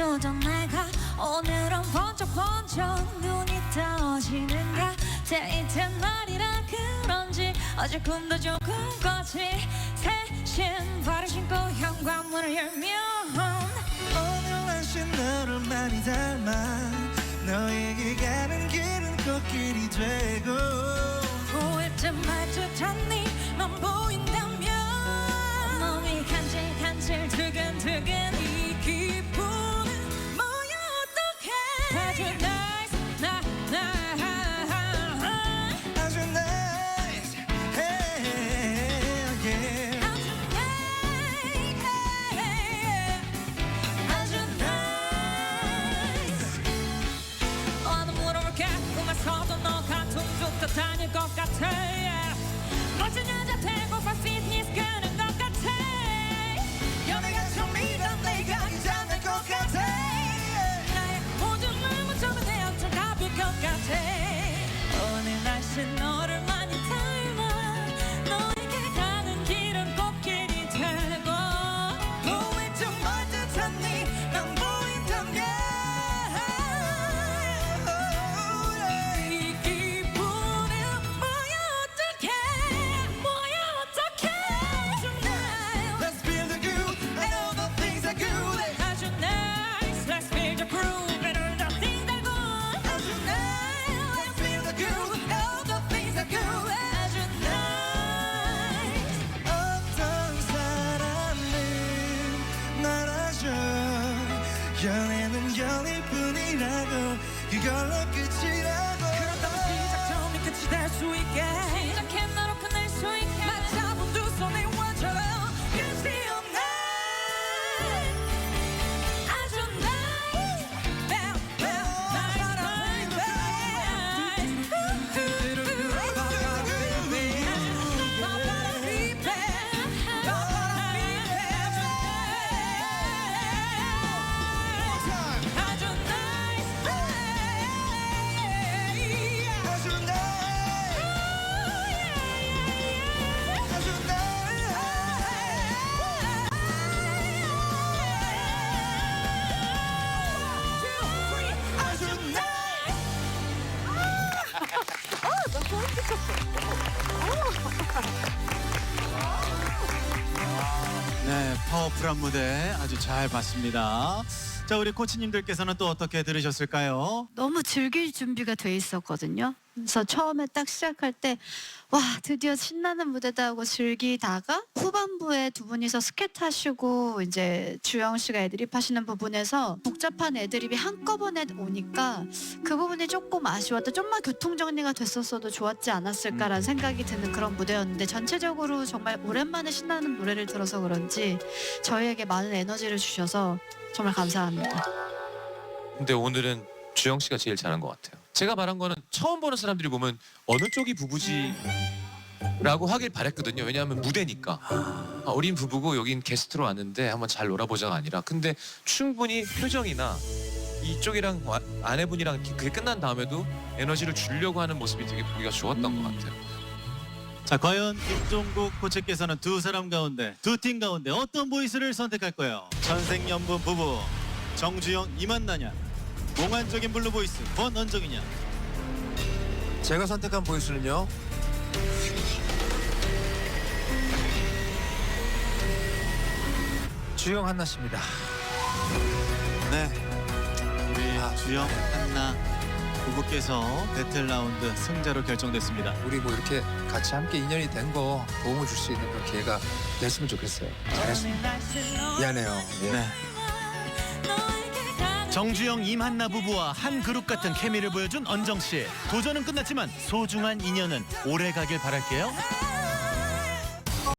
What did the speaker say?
주던 내가 오늘은 번쩍 번쩍 눈이 떠지는가? 데이트 날이라 그런지 어제 꿈도 조금 꿨지 새 신발을 신고 현관문을 열면 오늘 날씨 너를 많이 닮아 너에게 가는 길은 꽃길이 되고 보일 듯말 듯한 네만 보인 연애는 연일 뿐이라고 그걸로 끝이라 파워풀한 무대 아주 잘 봤습니다. 자, 우리 코치님들께서는 또 어떻게 들으셨을까요? 너무 즐길 준비가 돼 있었거든요. 그래서 처음에 딱 시작할 때 와 드디어 신나는 무대다 하고 즐기다가 후반부에 두 분이서 스케트 하시고 이제 주영 씨가 애드립 하시는 부분에서 복잡한 애드립이 한꺼번에 오니까 그 부분이 조금 아쉬웠다. 좀만 교통 정리가 됐었어도 좋았지 않았을까라는 생각이 드는 그런 무대였는데 전체적으로 정말 오랜만에 신나는 노래를 들어서 그런지 저희에게 많은 에너지를 주셔서 정말 감사합니다. 근데 오늘은 주영 씨가 제일 잘한 것 같아요. 제가 말한 거는 처음 보는 사람들이 보면 어느 쪽이 부부지라고 하길 바랬거든요. 왜냐하면 무대니까. 아, 우린 부부고 여긴 게스트로 왔는데 한번 잘 놀아보자가 아니라. 근데 충분히 표정이나 이쪽이랑 와- 아내분이랑 그게 끝난 다음에도 에너지를 주려고 하는 모습이 되게 보기가 좋았던 것 같아요. 자, 과연 김종국 코치께서는 두 사람 가운데, 두 팀 가운데 어떤 보이스를 선택할 거예요? 천생연분 부부 정주영 이만나냐? 몽환적인 블루 보이스 권언정이냐? 제가 선택한 보이스는요. 주영 한나 씨입니다. 네, 우리 주영 한나 부부께서 배틀 라운드 승자로 결정됐습니다. 우리 뭐 이렇게 같이 함께 인연이 된 거 도움을 줄 수 있는 그런 기회가 됐으면 좋겠어요. 잘했습니다. 미안해요. 예. 네. 정주영 임한나 부부와 한 그룹 같은 케미를 보여준 언정 씨. 도전은 끝났지만 소중한 인연은 오래 가길 바랄게요.